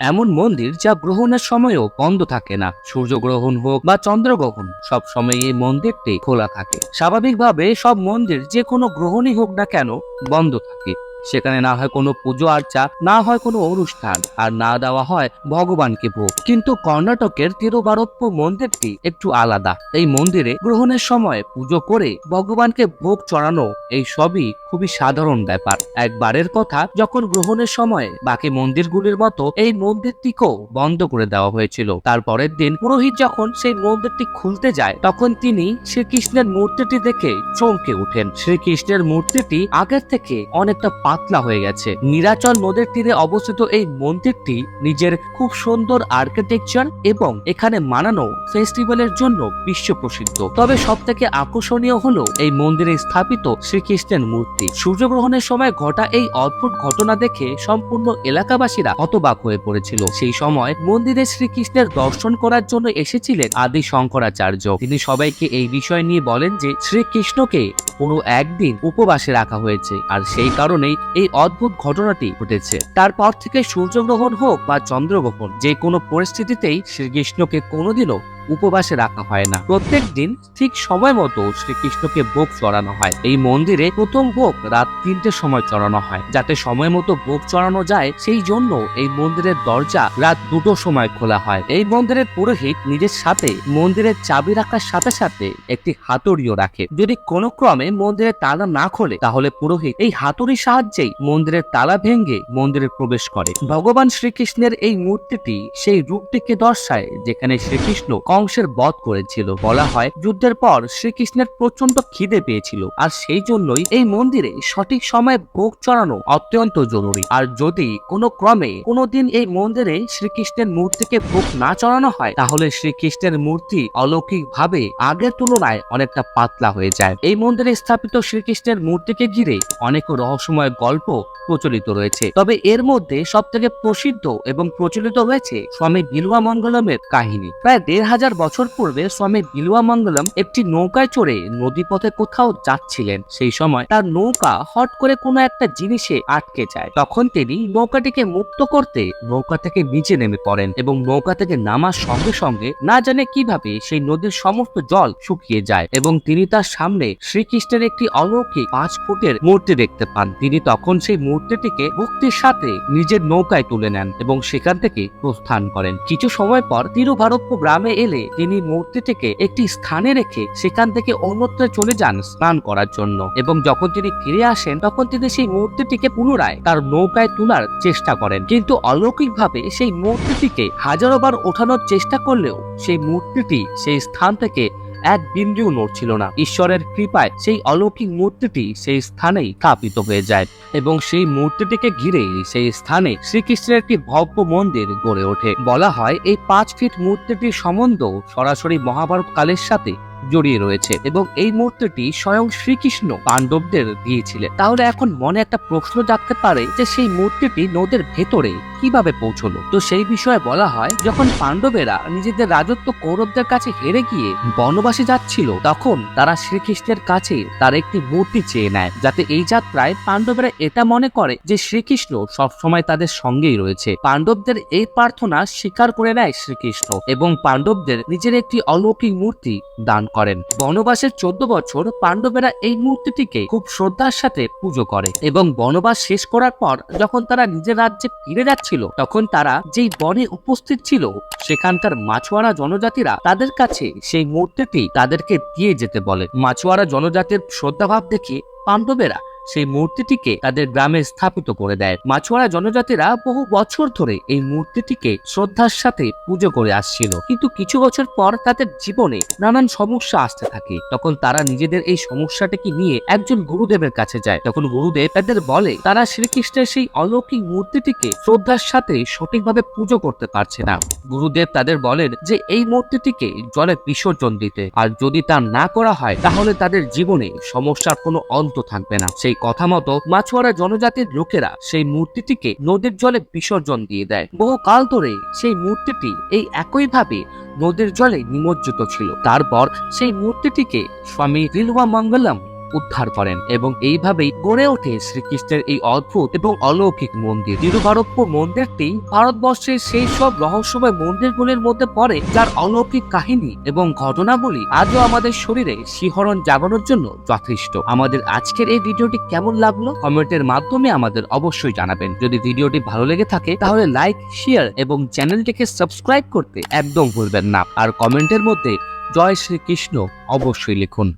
এমন মন্দির যা গ্রহণের সময়ও বন্ধ থাকে না। সূর্যগ্রহণ হোক বা চন্দ্রগ্রহণ, সব সময় এই মন্দিরটি খোলা থাকে। স্বাভাবিকভাবে সব মন্দির যে কোনো গ্রহণই হোক না কেন বন্ধ থাকে। সেখানে না হয় কোনো পুজো আর্চা, না হয় কোনো অনুষ্ঠান, আর না দেওয়া হয় ভগবানকে ভোগ। কিন্তু কর্ণাটকের তিরুবারপ্প মন্দিরটি একটু আলাদা। এই মন্দিরে গ্রহণের সময় পুজো করে ভগবানকে ভোগ চড়ানো, এই সবই খুবই সাধারণ ব্যাপার। একবারের কথা, যখন গ্রহণের সময় বাকি মন্দিরগুলির মতো এই মন্দিরটিকেও বন্ধ করে দেওয়া হয়েছিল। তারপরের দিন পুরোহিত যখন সেই মন্দিরটি খুলতে যায়, তখন তিনি শ্রীকৃষ্ণের মূর্তিটি দেখে চমকে উঠেন শ্রীকৃষ্ণের মূর্তিটি আগের থেকে অনেকটা পাতলা হয়ে গেছে। নীরাচল নদের তীরে অবস্থিত এই মন্দিরটি নিজের খুব সুন্দর আর্কিটেকচার এবং এখানে মানানো ফেস্টিভ্যালের জন্য বিশ্ব প্রসিদ্ধ তবে সব থেকে আকর্ষণীয় হলো এই মন্দিরে স্থাপিত শ্রীকৃষ্ণের মূর্তি। সূর্যগ্রহণের সময় ঘটা এই অদ্ভুত ঘটনা দেখে সম্পূর্ণ এলাকাবাসীরা হতবাক হয়ে পড়েছিল। সেই সময় মন্দিরে শ্রীকৃষ্ণের দর্শন করার জন্য এসেছিলেন আদি শঙ্করাচার্য। তিনি সবাইকে এই বিষয় নিয়ে বলেন যে, শ্রীকৃষ্ণকে কোনো একদিন উপবাসে রাখা হয়েছে। আর সেই কারণেই এই অদ্ভুত ঘটনাটি ঘটেছে। তারপর থেকে সূর্যগ্রহণ হোক বা চন্দ্রগ্রহণ, যে কোনো পরিস্থিতিতেই শ্রীকৃষ্ণকে কোনোদিনও উপবাসে রাখা হয় না। প্রত্যেক দিন ঠিক সময় মতো শ্রীকৃষ্ণকে ভোগ চড়ানো হয়। এই মন্দিরে প্রথম ভোগ রাত তিনটের সময় চড়ানো হয়। যাতে সময় মতো ভোগ চড়ানো যায়, সেই জন্য এই মন্দিরের দরজা রাত দুটোর সময় খোলা হয়। এই মন্দিরের পুরোহিত নিজের সাথে মন্দিরের চাবি রাখার সাথে সাথে একটি হাতুড়িও রাখে। যদি কোনো ক্রমে মন্দিরের তালা না খোলে, তাহলে পুরোহিত এই হাতুড়ির সাহায্যেই মন্দিরের তালা ভেঙে মন্দিরে প্রবেশ করে। ভগবান শ্রীকৃষ্ণের এই মূর্তিটি সেই রূপটিকে দর্শায়, যেখানে শ্রীকৃষ্ণ কংসের বধ করেছিল, বলা হয়। যুদ্ধের পর শ্রীকৃষ্ণের প্রচণ্ড খিদে পেয়েছিল, আর সেই জন্যই এই মন্দিরে সঠিক সময়ে ভোগ চড়ানো অত্যন্ত জরুরি। আর যদি কোনো ক্রমে কোনোদিন এই মন্দিরে শ্রীকৃষ্ণের মূর্তিকে ভোগ না চড়ানো হয়, তাহলে শ্রীকৃষ্ণের মূর্তি অলৌকিক ভাবে আগের তুলনায় অনেকটা পাতলা হয়ে যায়। এই মন্দিরে স্থাপিত শ্রীকৃষ্ণের মূর্তিকে ঘিরে অনেক রহস্যময় গল্প প্রচলিত রয়েছে। তবে এর মধ্যে সব থেকে প্রসিদ্ধ এবং প্রচলিত রয়েছে স্বামী বিলুয়া মঙ্গলমের কাহিনী। প্রায় দেড় হাজার বছর পূর্বে স্বামী বিলুয়া মঙ্গলম একটি নৌকায় চড়ে নদীপথে কোথাও যাচ্ছিলেন। সেই সময় তার নৌকা হট করে কোনো একটা জিনিসে আটকে যায়। তখন তিনি নৌকাটিকে মুক্ত করতে নৌকা থেকে নিচে নেমে পড়েন এবং নৌকা থেকে নামার সঙ্গে সঙ্গে না জানে কীভাবে সেই নদীর সমস্ত জল শুকিয়ে যায় এবং তিনি তার সামনে শ্রীকৃষ্ণের একটি অলৌকিক পাঁচ ফুটের মূর্তি দেখতে পান। তিনি তখন সেই মূর্তিটিকে ভক্তির সাথে নিজের নৌকায় তুলে নেন এবং সেখান থেকে প্রস্থান করেন। কিছু সময় পর তিরুভারপ্য গ্রামে এলে তিনি মূর্তিটিকে একটি স্থানে রেখে সেখান থেকে অন্যত্র চলে যান স্নান করার জন্য। এবং যখন তিনি ফিরে আসেন, তখন তিনি সেই মূর্তিটিকে পুনরায় তার নৌকায় তোলার চেষ্টা করেন। কিন্তু অলৌকিক ভাবে সেই মূর্তিটিকে হাজারো বার ওঠানোর চেষ্টা করলেও সেই মূর্তিটি সেই স্থান থেকে এক বিন্দুও নড়ছিল না। ঈশ্বরের কৃপায় সেই অলৌকিক মূর্তিটি সেই স্থানেই স্থাপিত হয়ে যায় এবং সেই মূর্তিটিকে ঘিরে সেই স্থানে শ্রীকৃষ্ণের একটি ভব্য মন্দির গড়ে ওঠে। বলা হয়, এই পাঁচ ফিট মূর্তিটির সম্বন্ধ সরাসরি মহাভারত কালের সাথে জড়িয়ে রয়েছে এবং এই মূর্তিটি স্বয়ং শ্রীকৃষ্ণ পাণ্ডবদের দিয়েছিলেন। তাহলে এখন মনে একটা প্রশ্ন জাগতে পারে যে সেই মূর্তিটি নদের ভেতরে কীভাবে পৌঁছলো? তো সেই বিষয়ে বলা হয়, যখন পাণ্ডবেরা নিজেদের রাজত্ব কৌরবদের কাছে হেরে গিয়ে বনবাসে যাচ্ছিল, তখন তারা শ্রীকৃষ্ণের কাছে তার একটি মূর্তি চেয়ে নেয়, যাতে এই যাত্রায় পাণ্ডবেরা এটা মনে করে যে শ্রীকৃষ্ণ সবসময় তাদের সঙ্গেই রয়েছে। পাণ্ডবদের এই প্রার্থনা স্বীকার করে নেয় শ্রীকৃষ্ণ এবং পাণ্ডবদের নিজের একটি অলৌকিক মূর্তি দান করেন। বনবাসের চোদ্দ বছর পাণ্ডবেরা এই মূর্তিটিকে খুব শ্রদ্ধার সাথে পুজো করে এবং বনবাস শেষ করার পর যখন তারা নিজের রাজ্যে ফিরে যাচ্ছিল, তখন তারা যেই বনে উপস্থিত ছিল, সেখানকার মাছুয়ারা জনজাতিরা তাদের কাছে সেই মূর্তিটি তাদেরকে দিয়ে যেতে বলে। মাছুয়ারা জনজাতির শ্রদ্ধাভাব দেখে পাণ্ডবেরা সেই মূর্তিটিকে তাদের গ্রামে স্থাপিত করে দেয়। মাছুয়ারা জনজাতিরা বহু বছর ধরে এই মূর্তিটিকে শ্রদ্ধার সাথে পুজো করে আসছিল। কিন্তু কিছু বছর পর তাদের জীবনে নানান সমস্যা আসতে থাকে। তখন তারা নিজেদের এই সমস্যাটাকে নিয়ে একজন গুরুদেবের কাছে যায়। তখন গুরুদেব তাদের বলে, তারা শ্রীকৃষ্ণের সেই অলৌকিক মূর্তিটিকে শ্রদ্ধার সাথে সঠিকভাবে পুজো করতে পারছে না। গুরুদেব তাদের বলেন যে, এই মূর্তিটিকে জলে বিসর্জন দিতে। আর যদি তা না করা হয়, তাহলে তাদের জীবনে সমস্যার কোনো অন্ত থাকবে না। সেই কথা মতো মাছুয়ারা জনজাতির লোকেরা সেই মূর্তিটিকে নদীর জলে বিসর্জন দিয়ে দেয়। বহু কাল ধরে সেই মূর্তিটি এই একইভাবে নদীর জলে নিমজ্জিত ছিল। তারপর সেই মূর্তিটিকে স্বামী রিলওয়া মঙ্গলম উদ্ধার করেন এবং এইভাবেই গড়ে ওঠে শ্রীকৃষ্ণের এই অদ্ভুত এবং অলৌকিক মন্দির। তিরুভারতপুর মন্দিরটি ভারতবর্ষের সেই সব রহস্যময় মন্দিরগুলির মধ্যে পড়ে যার অলৌকিক কাহিনী এবং ঘটনাবলী আজও আমাদের শরীরে শিহরণ জাগানোর জন্য যথেষ্ট। আমাদের আজকের এই ভিডিওটি কেমন লাগল কমেন্টের মাধ্যমে আমাদের অবশ্যই জানাবেন। যদি ভিডিওটি ভালো লেগে থাকে তাহলে লাইক, শেয়ার এবং চ্যানেলটিকে সাবস্ক্রাইব করতে একদম ভুলবেন না। আর কমেন্টের মধ্যে জয় শ্রীকৃষ্ণ অবশ্যই লিখুন।